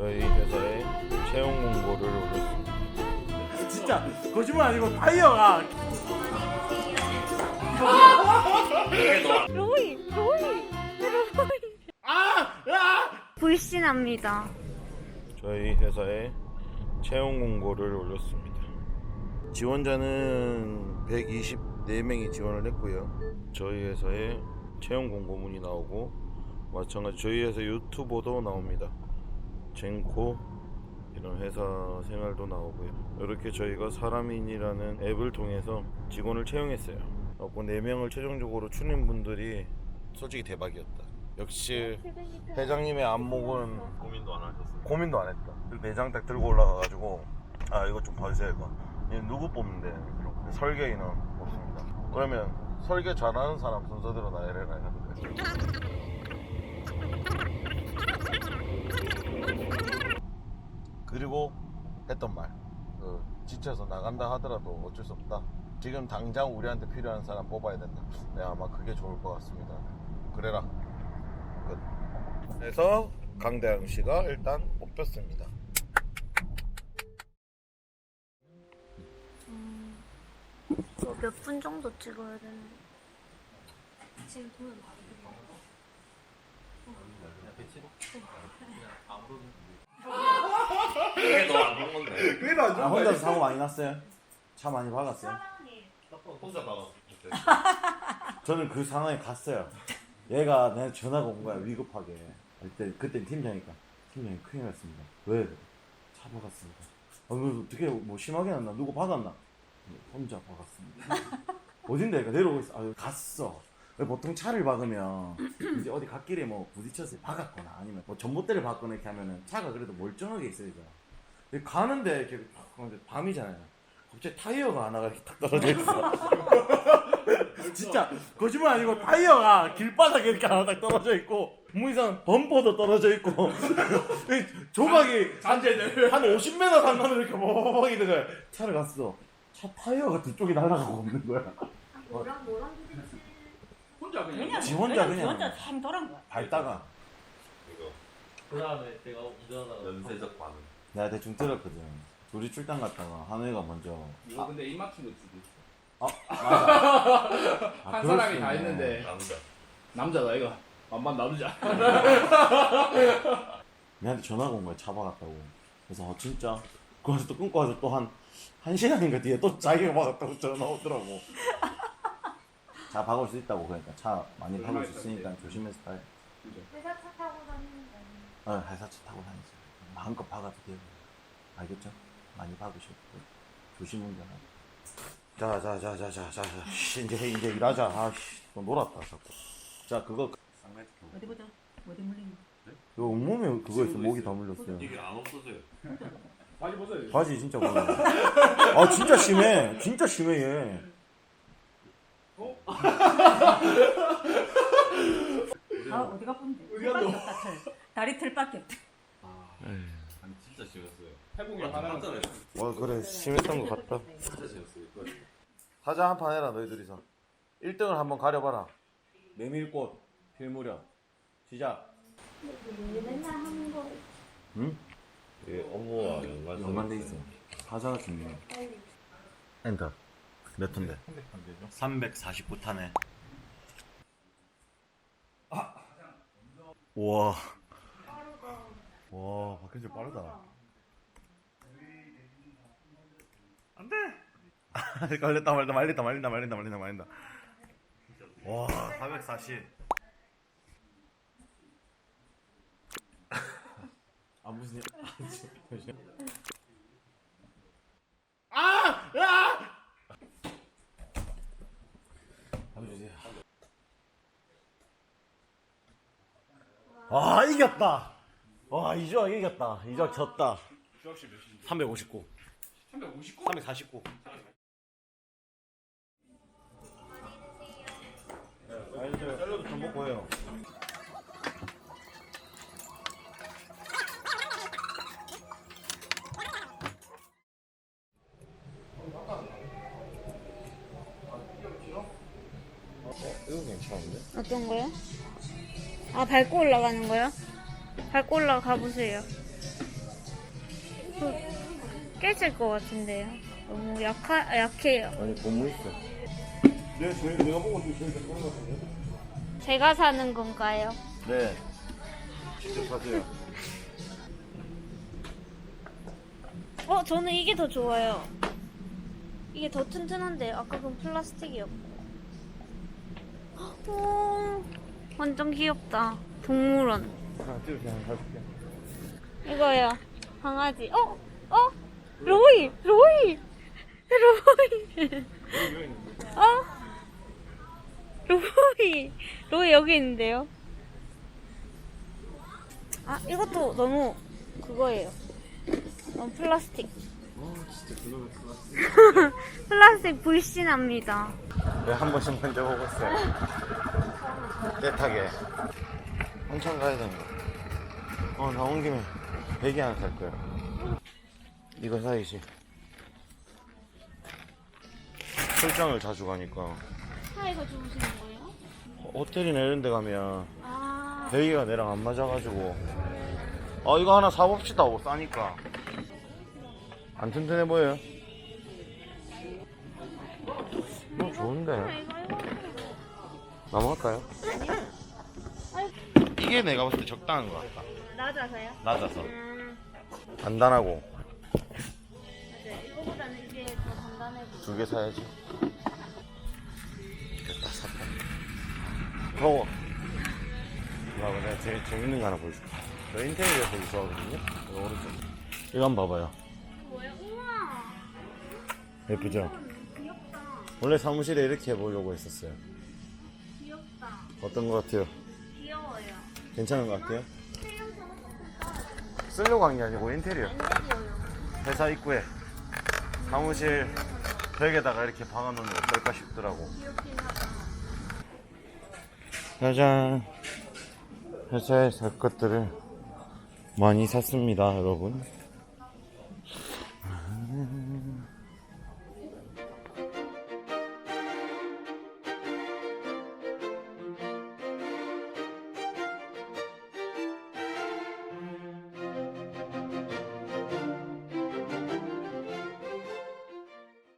저희 회사에 채용 공고를 올렸습니다. 진짜 거짓말 아니고 타이어가 로이, 로이, 로이. 불신합니다. 저희 회사에 채용 공고를 올렸습니다. 지원자는 124명이 지원을 했고요. 저희 회사에 채용 공고문이 나오고 마찬가지 저희 회사 유튜버도 나옵니다. 젠코 이런 회사 생활도 나오고요. 이렇게 저희가 사람인이라는 앱을 통해서 직원을 채용했어요. 그래서 4명을 최종적으로 추린 분들이 솔직히 대박이었다. 역시 회장님의 안목은 고민도 안 하셨어요. 고민도 안 했다. 그 내장 딱 들고 올라가가지고 아 이거 좀 봐주세요 이거. 얘 누구 뽑는데 설계 인원 뽑습니다. 그러면 설계 잘하는 사람 순서대로 돼. 그리고 했던 말. 그 지쳐서 나간다 하더라도 어쩔 수 없다. 지금 당장 우리한테 필요한 사람 뽑아야 된다. 네 아마 그게 좋을 것 같습니다. 그래라. 끝. 그래서 강대영 씨가 일단 뽑혔습니다. 몇 분 정도 찍어야 되는? 지금 보면 이 게 너안 좋은 건데. 아 혼자서 사고 많이 났어요? 차 많이 박았어요? 혼자. 그때. 저는 그 상황에 갔어요 얘가 내가 전화가 온 거야 위급하게 그때 그때 팀장이니까 팀장이 큰일 났습니다 왜? 차 박았습니다 아, 그 어떻게 뭐 심하게 났나? 누구 박았나? 혼자 박았습니다 어딘데? 그러니까 내려오고 있어 아 갔어 보통 차를 박으면 이제 어디 갓길에 뭐 부딪혀서 박았거나 아니면 뭐 전봇대를 박거나 이렇게 하면은 차가 그래도 멀쩡하게 있어야죠 근데 가는데 이렇게 팍 가는데 밤이잖아요. 갑자기 타이어가 하나가 이렇게 딱 떨어져 있어. 진짜 거짓말 아니고 타이어가 길바닥에 이렇게 하나 딱 떨어져 있고 무이상 범퍼도 떨어져 있고 이 조각이 한, 한 50m 상가는 이렇게 있는 거야. 차를 갔어. 차 타이어가 두 쪽이 날아가고 없는 거야. 뭐랑 뭐랑 부딪히? 혼자 그냥 그냥 지 혼자 그냥. 지 혼자 참 돌아온 거야. 밟다가. 이거. 그 다음에 내가 운전하다가 연쇄적 반응. 내가 대충 들었거든. 둘이 출장 갔다가 한우이가 먼저 이거 근데 입 맞춘 거 수도 있어. 아 맞아 아, 한 그럴 사람이 수 다 있네. 했는데. 남자. 남자다 이거. 만만 놔두자. 내한테 전화가 온 거야 차 박았다고. 그래서 어 진짜? 그래서 또 끊고 와서 또 한 한 시간인가 뒤에 또 자기가 박았다고 전화 오더라고 차 박을 수 있다고 그러니까 차 많이 박을 수 있으니까 조심해서 타요 회사 차 타고 다니는 거 아니야? 어 회사 차 타고 다니세요 마음껏 박아도 돼요 알겠죠? 많이 박으시고 조심 운전하고 자자자자자자 이제 이제 일하자 아씨 또 놀았다 자꾸 자 그거 어디 보자. 어디 물린 거. 그 온몸에 그거 있어 목이 다 물렸어요 이게 안 없어져요. 바지 벗어야 바지 진짜 그래. 아 진짜 심해. 진짜 심해 얘. 아 어디가 본데? 어디가 틀밖에 없다 틀. 다리 틀밖에 없다. 아니 진짜 심했어요. 해봉이 놀랐어요. 와 그래 심했던 것 같다. 진짜 심했어요. 이거. 사자 한 판 해라 너희 둘이서. 1등을 한번 가려봐라. 메밀꽃 필무렵. 시작. 맨날 하는 거 응? 이게 업무와 연관. 연관돼 있어. 사자가 중요해. 빨리. 엔터. 몇 톤데? 349타네. 아. 와. 와, 박현재 빠르다. 안 돼! 걸렸다, 말다, 말린다, 말린다, 말린다, 말린다, 말린다. 와, 440. 아, 무슨 일? 아! 아! 보여주세요. 아 이겼다. 와 이조학 이겼다. 이조학 졌다. 주학씨 몇인데? 359, 359? 349. 아니 저 샐러드 좀 먹고 해요. 이거 괜찮은데? 어떤 거요? 아 밟고 올라가는 거요? 밟고 올라가 보세요. 그 깨질 것 같은데요. 너무 약하 약해요. 아니 고무 있어. 내가 저희 내가 저희 그런 거 같은데. 제가 사는 건가요? 네. 직접 사세요. 어, 저는 이게 더 좋아요. 이게 더 튼튼한데 아까 그건 플라스틱이었고. 오, 완전 귀엽다. 동물원. 하나 사줄게. 이거요. 강아지. 어? 어? 로이! 로이! 로이! 어? 로이! 로이 여기 있는데요? 아, 이것도 너무 그거예요. 너무 플라스틱. 플라스틱 불신합니다. 네, 한 번씩 만져보고 있어요. 깨끗하게. 한참 가야 되는 거. 어, 나온 김에 베개 하나 살 거야. 이거 사이지. 출장을 자주 가니까 사이가 좋으시는 거예요? 호텔이나 이런 데 가면 아, 베개가 내랑 안 맞아가지고 아 이거 하나 사봅시다 오 싸니까 안 튼튼해 보여요? 뭐 좋은데 이거 이거. 넘어갈까요? 이게 내가 봤을 때 적당한 것 같다 낮아서요? 낮아서 음, 간단하고 맞아요. 이거보다는 이게 더 단단해 보여. 두개 사야지 됐다 샀다 더워 나 내가 제일 재밌는 거 하나 보여줄게 저 인테리어 되게 좋아하거든요 이거 오른쪽 이거 한번 봐봐요 뭐야? 우와! 예쁘죠? 귀엽다. 원래 사무실에 이렇게 해보려고 했었어요. 어떤 것 같아요? 귀여워요. 괜찮은 것 같아요? 쓰려고 한 게 아니고 인테리어 인테리어요. 회사 입구에 사무실 벽에다가 이렇게 박아놓으면 어떨까 싶더라고. 짜잔 회사에 살 것들을 많이 샀습니다 여러분